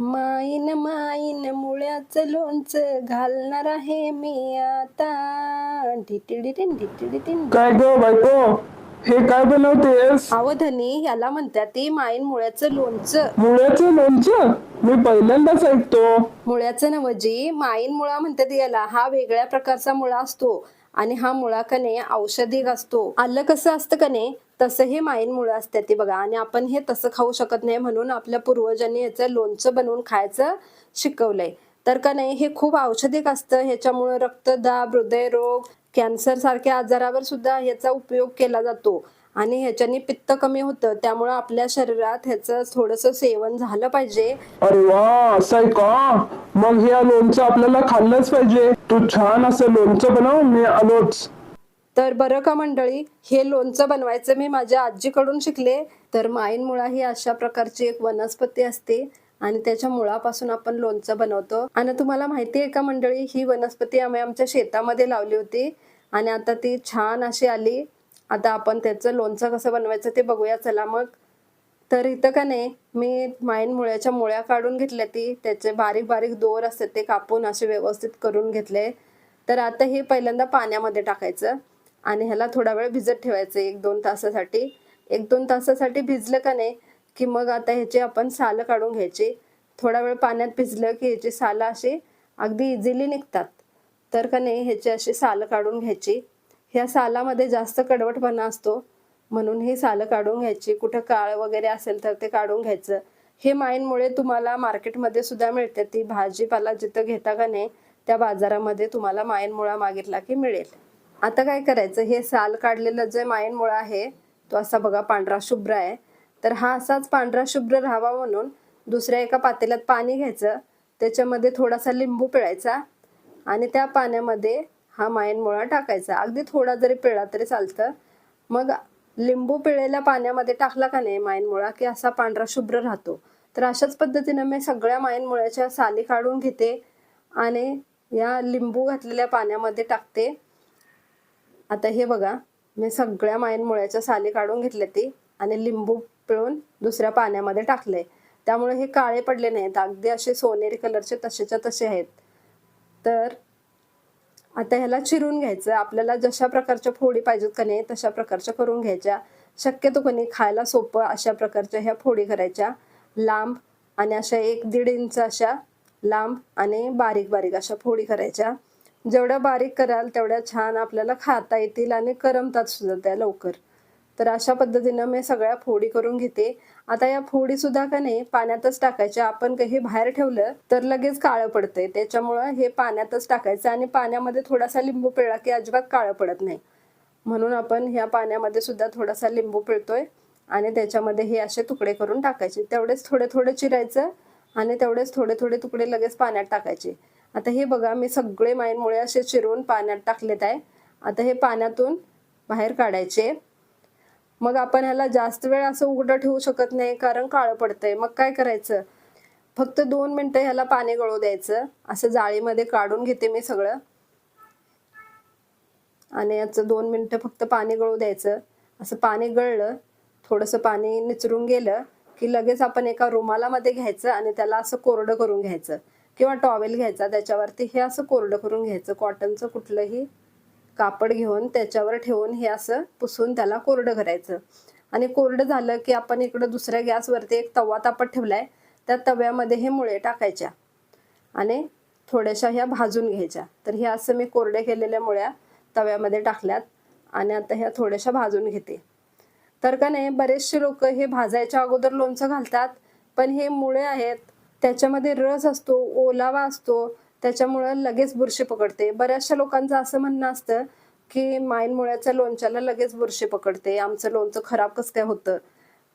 माईन माईन मुळ्याचं लोणचं घालणार आहे मी आता. ढिटिडिटिन ढिटिडिटिन. काय ग बायको? हे काय बनवतेस? अहो धनी याला म्हणतात ती माईन मुळ्याचं लोणचं. मुळ्याचं लोणचं? मी पहिल्यांदाच ऐकतो. मुळ्याचं नवजी माईन मुळा म्हणतात याला. हा वेगळ्या प्रकारचा मुळा असतो. आणि हा मुळा कने औषधिक असतो. आलं कसं असतं कने तसं हे माईन मुळं असते ती बघा. आणि आपण हे तसं खाऊ शकत नाही म्हणून आपल्या पूर्वजांनी याचं लोणचं बनवून खायचं शिकवलंय. तर का नाही हे खूप औषधिक असतं. ह्याच्यामुळे रक्तदाब हृदयरोग कॅन्सर सारख्या आजारावर सुद्धा ह्याचा उपयोग केला जातो. आणि ह्याच्याने पित्त कमी होतं. त्यामुळे आपल्या शरीरात ह्याचं थोडस सेवन झालं पाहिजे. अरे वा असं आहे का? मग हे लोणचं आपल्याला खाल्लंच पाहिजे. तू छान असं लोणचं बनव मी आलोच. तर बरं का मंडळी? हे लोणचं बनवायचं मी माझ्या आजीकडून शिकले. तर माईन मुळा ही अशा प्रकारची एक वनस्पती असते आणि त्याच्या मुळापासून आपण लोणचं बनवतो. आणि तुम्हाला माहिती आहे का मंडळी? ही वनस्पती आम्ही आमच्या शेतामध्ये लावली होती आणि आता ती छान अशी आली. आता आपण त्याचं लोणचं कसं बनवायचं ते बघूया. चला मग. तर इथं का नाही मी माईन मुळ्याच्या मुळ्या काढून घेतल्या ती. त्याचे बारीक बारीक दोर असतात ते कापून असे व्यवस्थित करून घेतले. तर आता हे पहिल्यांदा पाण्यामध्ये टाकायचं. आणि ह्याला थोडा वेळ भिजत ठेवायचं एक दोन तासासाठी. एक दोन तासासाठी भिजलं का नाही की मग आता ह्याची आपण सालं काढून घ्यायची. थोडा वेळ पाण्यात भिजलं की ह्याची सालं अशी अगदी इझिली निघतात. तर का नाही ह्याची अशी सालं काढून घ्यायची. ह्या सालामध्ये जास्त कडवटपणा असतो म्हणून ही सालं काढून घ्यायची. कुठं काळ वगैरे असेल तर ते काढून घ्यायचं. हे माईनमुळे तुम्हाला मार्केटमध्ये सुद्धा मिळते. ती भाजीपाला जिथं घेता का नाही त्या बाजारामध्ये तुम्हाला माईन मुळा मागितला की मिळेल. आता काय करायचं? हे साल काढलेलं जे मायनमुळा आहे तो असा बघा पांढरा शुभ्र आहे. तर हा असाच पांढरा शुभ्र राहावा म्हणून दुसऱ्या एका पातेल्यात पाणी घ्यायचं. त्याच्यामध्ये थोडासा लिंबू पिळायचा आणि त्या पाण्यामध्ये हा मायनमुळा टाकायचा. अगदी थोडा जरी पिळला तरी चालतं. मग लिंबू पिळलेल्या पाण्यामध्ये टाकला का नाही मायनमुळा की असा पांढरा शुभ्र राहतो. तर अशाच पद्धतीनं मी सगळ्या मायनमुळ्याच्या साली काढून घेते आणि या लिंबू घातलेल्या पाण्यामध्ये टाकते. आता हे बघा मी सगळ्या मायन मुळ्याच्या साली काढून घेतल्या ती आणि लिंबू पिळून दुसऱ्या पाण्यामध्ये टाकले त्यामुळे हे काळे पडले नाहीत. अगदी असे सोनेरी कलरचे तसेच्या तसे आहेत. तर आता ह्याला चिरून घ्यायचं. आपल्याला जशा प्रकारच्या फोडी पाहिजेत का नाही तशा प्रकारच्या करून घ्यायच्या. शक्यतो कोणी खायला सोपं अशा प्रकारच्या ह्या फोडी करायच्या. लांब आणि अशा एक दीड इंच अशा लांब आणि बारीक बारीक अशा फोडी करायच्या. जेवढ्या बारीक कराल तेवढ्या छान आपल्याला खाता येतील आणि करमतात सुद्धा त्या लवकर. तर अशा पद्धतीनं मी सगळ्या फोडी करून घेते. आता या फोडी सुद्धा का नाही पाण्यातच टाकायच्या. आपण काही बाहेर ठेवलं तर लगेच काळं पडतंय. त्याच्यामुळं हे पाण्यातच टाकायचं आणि पाण्यामध्ये थोडासा लिंबू पिळला की अजिबात काळं पडत नाही. म्हणून आपण ह्या पाण्यामध्ये सुद्धा थोडासा लिंबू पिळतोय आणि त्याच्यामध्ये हे असे तुकडे करून टाकायचे. तेवढेच थोडे थोडे चिरायचं आणि तेवढेच थोडे थोडे तुकडे लगेच पाण्यात टाकायचे. आता हे बघा मी सगळे माईनमुळे असे चिरून पाण्यात टाकलेत आहे. आता हे पाण्यातून बाहेर काढायचे. मग आपण ह्याला जास्त वेळ असं उघडं ठेवू शकत नाही कारण काळं पडतंय. मग काय करायचं? फक्त दोन मिनटं ह्याला पाणी गळू द्यायचं. असं जाळीमध्ये काढून घेते मी सगळं. आणि याचं दोन मिनटं फक्त पाणी गळू द्यायचं. असं पाणी गळलं थोडंसं पाणी निचरून गेलं की लगेच आपण एका रुमालामध्ये घ्यायचं आणि त्याला असं कोरडं करून घ्यायचं. किंवा टॉवेल घ्यायचा त्याच्यावरती हे असं कोरडं करून घ्यायचं. कॉटनचं कुठलंही कापड घेऊन त्याच्यावर ठेवून हे असं पुसून त्याला कोरडं करायचं. आणि कोरडं झालं की आपण इकडं दुसऱ्या गॅसवरती एक तवा तापत ठेवलाय त्या तव्यामध्ये हे मुळे टाकायच्या आणि थोड्याशा ह्या भाजून घ्यायच्या. तर हे असं मी कोरड्या केलेल्या मुळ्या तव्यामध्ये टाकल्यात आणि आता ह्या थोड्याशा भाजून घेते. तर का नाही बरेचसे लोक हे भाजायच्या अगोदर लोणचं घालतात पण हे मुळे आहेत त्याच्यामध्ये रस असतो ओलावा असतो त्याच्यामुळं लगेच बुरशी पकडते. बऱ्याचशा लोकांचं असं म्हणणं असतं की माईन मुळ्याच्या लोणच्याला लगेच बुरशी पकडते. आमचं लोणचं खराब कसं काय होतं?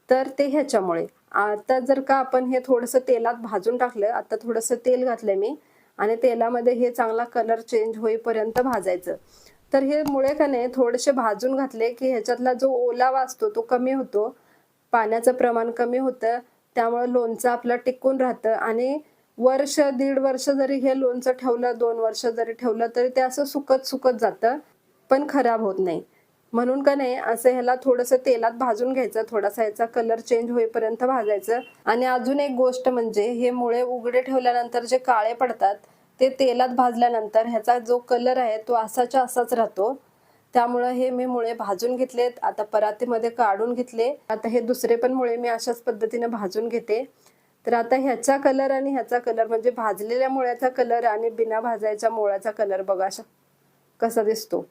तर ते ह्याच्यामुळे. आता जर का आपण हे थोडंसं तेलात भाजून टाकलं आता थोडंसं तेल घातलं मी आणि तेलामध्ये हे चांगला कलर चेंज होईपर्यंत भाजायचं. तर हे मुळे का नाही थोडेसे भाजून घातले की ह्याच्यातला जो ओलावा असतो तो कमी होतो. पाण्याचं प्रमाण कमी होतं. त्यामुळे लोणचं आपलं टिकून राहतं. आणि वर्ष दीड वर्ष जरी हे लोणचं ठेवलं दोन वर्ष जरी ठेवलं तरी ते असं सुकत सुकत जातं पण खराब होत नाही. म्हणून का नाही असं ह्याला थोडंसं तेलात भाजून घ्यायचं थोडासा ह्याचा कलर चेंज होईपर्यंत भाजायचं. आणि अजून एक गोष्ट म्हणजे हे मुळे उघडे ठेवल्यानंतर जे काळे पडतात ते तेलात भाजल्यानंतर ह्याचा जो कलर आहे तो असाच्या असाच राहतो. त्यामुळं हे मी मुळे भाजून घेतलेत. आता परातीमध्ये काढून घेतले. आता हे दुसरे पण मुळे मी अशाच पद्धतीने भाजून घेते. तर आता ह्याचा कलर आणि ह्याचा कलर म्हणजे भाजलेल्या मुळ्याचा कलर आणि बिना भाजायच्या मुळ्याचा कलर बघा अशा कसा दिसतो.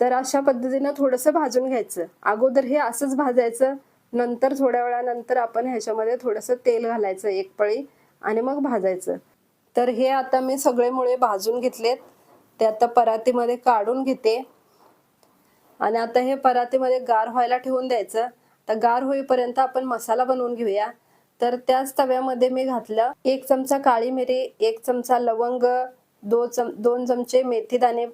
तर अशा पद्धतीनं थोडंसं भाजून घ्यायचं. अगोदर हे असंच भाजायचं. नंतर थोड्या वेळानंतर आपण ह्याच्यामध्ये थोडंसं तेल घालायचं एक पळी आणि मग भाजायचं. तर हे आता मी सगळे मुळे भाजून घेतलेत. ते आता परातीमध्ये काढून घेते. आणि आता हे परातीमध्ये गार व्हायला ठेवून द्यायचं. तर गार होईपर्यंत आपण मसाला बनवून घेऊया. तर त्याच तव्यामध्ये मी घातलं एक चमचा काळी मिरी एक चमचा लवंग दो चम दोन चमचे मेथी दाणे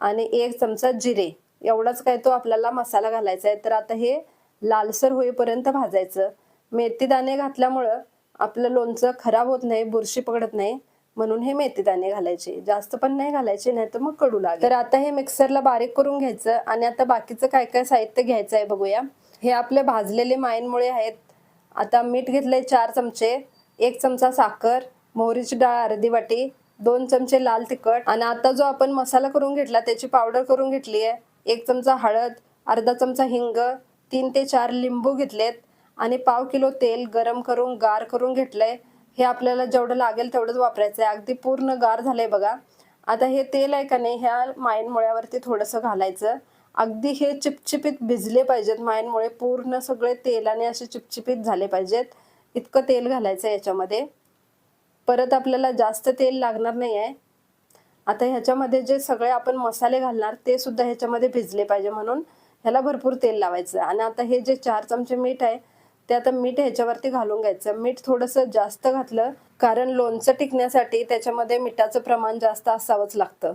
आणि एक चमचा जिरे. एवढाच काय तो आपल्याला मसाला घालायचा आहे. तर आता हे लालसर होईपर्यंत भाजायचं. मेथी दाणे घातल्यामुळं आपलं लोणचं खराब होत नाही बुरशी पकडत नाही. म्हणून हे मेथीदाणे घालायचे. जास्त पण नाही घालायचे नाही तर मग कडू लागेल. तर आता हे मिक्सरला बारीक करून घ्यायचं आणि आता बाकीचं काय काय साहित्य घ्यायचं आहे बघूया. हे आपले भाजलेले माईनमुळे आहेत. आता मीठ घेतलंय चार चमचे एक चमचा साखर मोहरीची डाळ अर्धी वाटी दोन चमचे लाल तिखट आणि आता जो आपण मसाला करून घेतला त्याची पावडर करून घेतली आहे. एक चमचा हळद अर्धा चमचा हिंग तीन ते चार लिंबू घेतलेत आणि पाव किलो तेल गरम करून गार करून घेतलंय. हे आपल्याला जेवढं लागेल तेवढंच वापरायचं आहे. अगदी पूर्ण गार झालंय बघा. आता हे तेल आहे का नाही ह्या मायनमुळ्यावरती थोडंसं घालायचं. अगदी हे चिपचिपीत भिजले पाहिजेत मायनमुळे पूर्ण सगळे तेलाने असे चिपचिपीत झाले पाहिजेत. इतकं तेल घालायचं याच्यामध्ये. परत आपल्याला जास्त तेल लागणार नाही आहे. आता ह्याच्यामध्ये जे सगळे आपण मसाले घालणार ते सुद्धा ह्याच्यामध्ये भिजले पाहिजे म्हणून. ह्याला भरपूर तेल लावायचं. आणि आता हे जे चार चमचे मीठ आहे ते आता मीठ ह्याच्यावरती घालून घ्यायचं. मीठ थोडंसं जास्त घातलं कारण लोणचं टिकण्यासाठी त्याच्यामध्ये मिठाचं प्रमाण जास्त असावंच लागतं.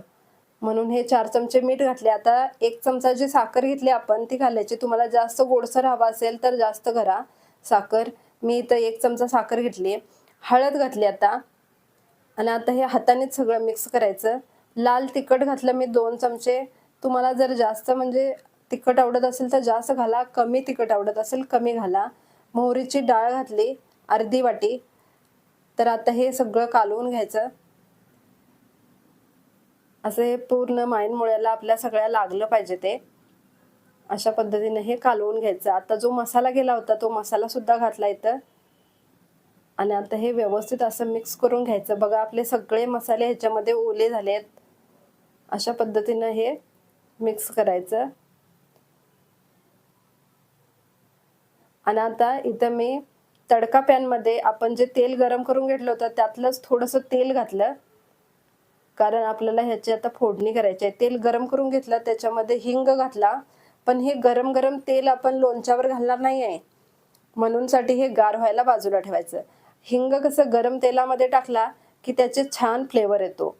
म्हणून हे चार चमचे मीठ घातले. आता एक चमचा जी साखर घेतली आपण ती घालायची. तुम्हाला जास्त गोडसर हवा असेल तर जास्त घरा साखर. मी इथं एक चमचा साखर घेतली. हळद घातली आता. आणि आता हे हातानेच सगळं मिक्स करायचं. लाल तिखट घातलं मी दोन चमचे. तुम्हाला जर जास्त म्हणजे तिखट आवडत असेल तर जास्त घाला. कमी तिखट आवडत असेल कमी घाला. मोहरीची डाळ घातली अर्धी वाटी. तर आता हे सगळं कालवून घ्यायचं. असं हे पूर्ण माईन मुळ्याला आपल्या सगळ्या लागलं पाहिजे ते. अशा पद्धतीने हे कालवून घ्यायचं. आता जो मसाला गेला होता तो मसाला सुद्धा घातला इथं. आणि आता हे व्यवस्थित असं मिक्स करून घ्यायचं. बघा आपले सगळे मसाले ह्याच्यामध्ये ओले झाले आहेत अशा पद्धतीनं हे मिक्स करायचं. आणि आता इथं मी तडका पॅनमध्ये आपण जे तेल गरम करून घेतलं होतं त्यातलंच थोडंसं तेल घातलं. कारण आपल्याला ह्याची आता फोडणी करायची आहे. तेल गरम करून घेतलं त्याच्यामध्ये हिंग घातला. पण हे गरम गरम तेल आपण लोणच्यावर घालणार नाही आहे म्हणूनसाठी हे गार व्हायला बाजूला ठेवायचं. हिंग कसं गरम तेलामध्ये टाकला की त्याचे छान फ्लेवर येतो.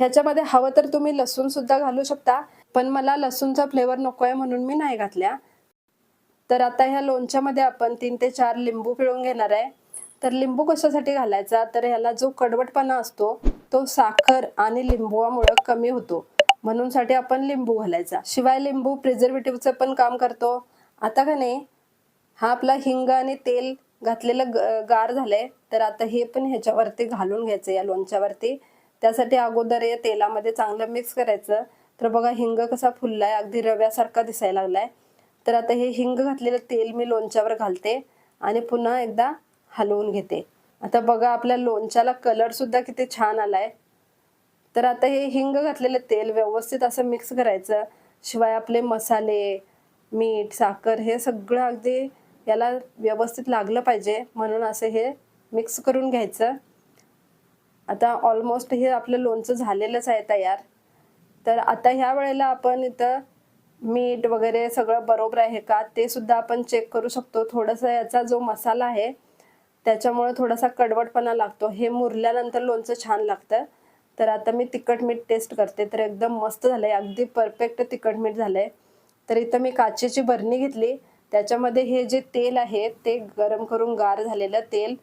ह्याच्यामध्ये हवं तर तुम्ही लसूणसुद्धा घालू शकता. पण मला लसूणचा फ्लेवर नको आहे म्हणून मी नाही घातल्या. तर आता ह्या लोणच्यामध्ये आपण तीन ते चार लिंबू पिळून घेणार आहे. तर लिंबू कशासाठी घालायचा? तर ह्याला जो कडवटपणा असतो तो साखर आणि लिंबूमुळे कमी होतो. म्हणून साठी आपण लिंबू घालायचा. शिवाय लिंबू प्रिझर्वेटिव्हचं पण काम करतो. आता का नाही हा आपला हिंग आणि तेल घातलेलं ग- गार झालंय. तर आता हे पण ह्याच्यावरती घालून घ्यायचं या लोणच्यावरती. त्यासाठी अगोदर या तेलामध्ये चांगलं मिक्स करायचं. तर बघा हिंग कसा फुललाय अगदी रव्यासारखा दिसायला लागलाय. तर आता हे हिंग घातलेलं तेल मी लोणच्यावर घालते आणि पुन्हा एकदा हलवून घेते. आता बघा आपल्या लोणच्याला कलर सुद्धा किती छान आलाय. तर आता हे हिंग घातलेलं तेल व्यवस्थित असं मिक्स करायचं. शिवाय आपले मसाले मीठ साखर हे सगळं अगदी याला व्यवस्थित लागलं पाहिजे. म्हणून असं हे मिक्स करून घ्यायचं. आता ऑलमोस्ट हे आपलं लोणचं झालेलंच आहे तयार. तर आता ह्या वेळेला आपण इथं मीठ वगैरे सगळं बरोबर आहे का ते सुद्धा आपण चेक करू शकतो. थोडासा याचा जो मसाला आहे त्याच्यामुळे थोडासा कडवटपणा लागतो. हे मुरल्यानंतर लोणचं छान लागतं. तर आता मी तिखट मीठ टेस्ट करते. तर एकदम मस्त झालंय. अगदी परफेक्ट तिखट मीठ झालंय. तर इथं मी काचेची बरणी घेतली. त्याच्यामध्ये हे जे तेल आहे ते गरम करून गार झालेलं तेल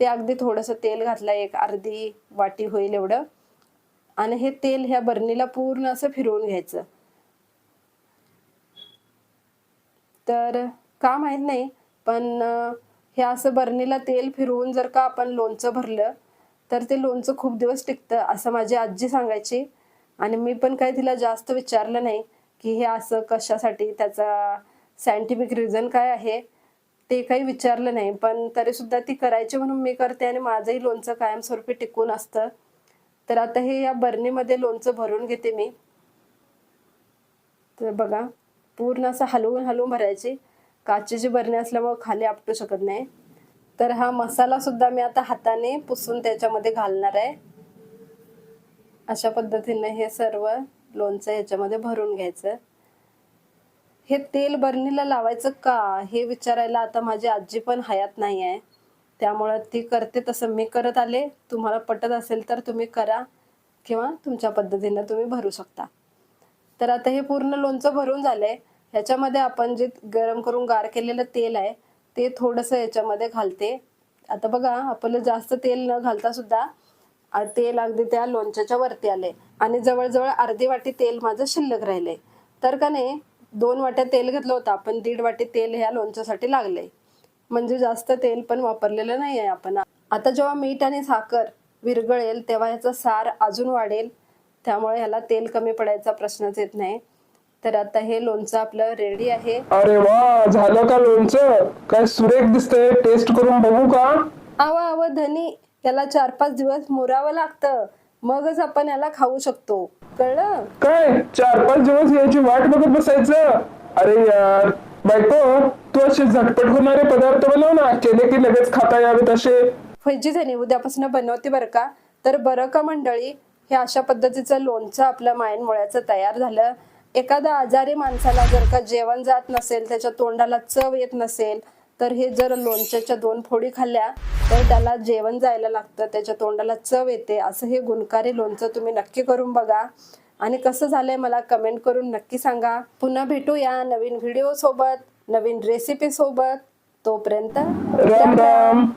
ते अगदी थोडंसं तेल घातलं एक अर्धी वाटी होईल एवढं. आणि हे तेल ह्या बरणीला पूर्ण असं फिरवून घ्यायचं. तर का माहीत नाही पण हे असं बरणीला तेल फिरवून जर का आपण लोणचं भरलं तर ते लोणचं खूप दिवस टिकतं असं माझी आजी सांगायची. आणि मी पण काही तिला जास्त विचारलं नाही की हे असं कशासाठी त्याचा सायंटिफिक रिझन काय आहे ते काही विचारलं नाही. पण तरीसुद्धा ती करायची म्हणून मी करते आणि माझंही लोणचं कायमस्वरूपी टिकून असतं. तर आता हे या बरणीमध्ये लोणचं भरून घेते मी. तर बघा. पूर्ण असं हलवून हलवून भरायची. काचेची बरणी असल्यामुळे खाली आपटू शकत नाही. तर हा मसाला सुद्धा मी आता हाताने पुसून त्याच्यामध्ये घालणार आहे. अशा पद्धतीने हे सर्व लोणचं ह्याच्यामध्ये भरून घ्यायचं. हे तेल बरणीला लावायचं का हे विचारायला आता माझी आजी पण हयात नाही आहे. त्यामुळं ती करते तसं मी करत आले. तुम्हाला पटत असेल तर तुम्ही करा किंवा तुमच्या पद्धतीनं तुम्ही भरू शकता. तर आता हे पूर्ण लोणचं भरून झालंय. ह्याच्यामध्ये आपण जे गरम करून गार केलेलं तेल आहे ते थोडंसं याच्यामध्ये घालते. आता बघा आपलं जास्त तेल न घालता सुद्धा तेल अगदी त्या लोणच्याच्या वरती आले आणि जवळजवळ अर्धी वाटी तेल माझं शिल्लक राहिले तर का नाही दोन वाट्या तेल घेतलं होतं आपण दीड वाटी तेल ह्या लोणच्यासाठी लागले म्हणजे जास्त तेल पण वापरलेलं नाही आहे आपण. आता जेव्हा मीठ आणि साखर विरघळेल तेव्हा ह्याचा सार अजून वाढेल. त्यामुळे ह्याला तेल कमी पडायचा प्रश्नच येत नाही. तर आता हे लोणचं आपलं रेडी आहे. अरे वा झालं का लोणचं? काय सुरेख दिसतंय. टेस्ट करून बघू का? आवा आव धनी याला चार पाच दिवस मुरावं लागतं. मगच आपण याला खाऊ शकतो. कळलं? काय? चार पाच दिवस याची वाट बघत बसायचं? अरे यार बायको तू असे झटपट होणारे पदार्थ बनव ना. केले की लगेच खाता यावेत असे. फैजी धनी उद्यापासून बनवते बरं का? तर बरं का मंडळी? हे अशा पद्धतीचं लोणचं आपल्या मायनमुळ्याचं तयार झालं. एखादा आजारी माणसाला जर का जेवण जात नसेल त्याच्या तोंडाला चव येत नसेल तर हे जर लोणच्याच्या दोन फोडी खाल्ल्या तर त्याला जेवण जायला लागतं त्याच्या तोंडाला चव येते. असं हे गुणकारी लोणचं तुम्ही नक्की करून बघा. आणि कसं झालंय मला कमेंट करून नक्की सांगा. पुन्हा भेटूया नवीन व्हिडिओ सोबत नवीन रेसिपी सोबत. तोपर्यंत राम राम.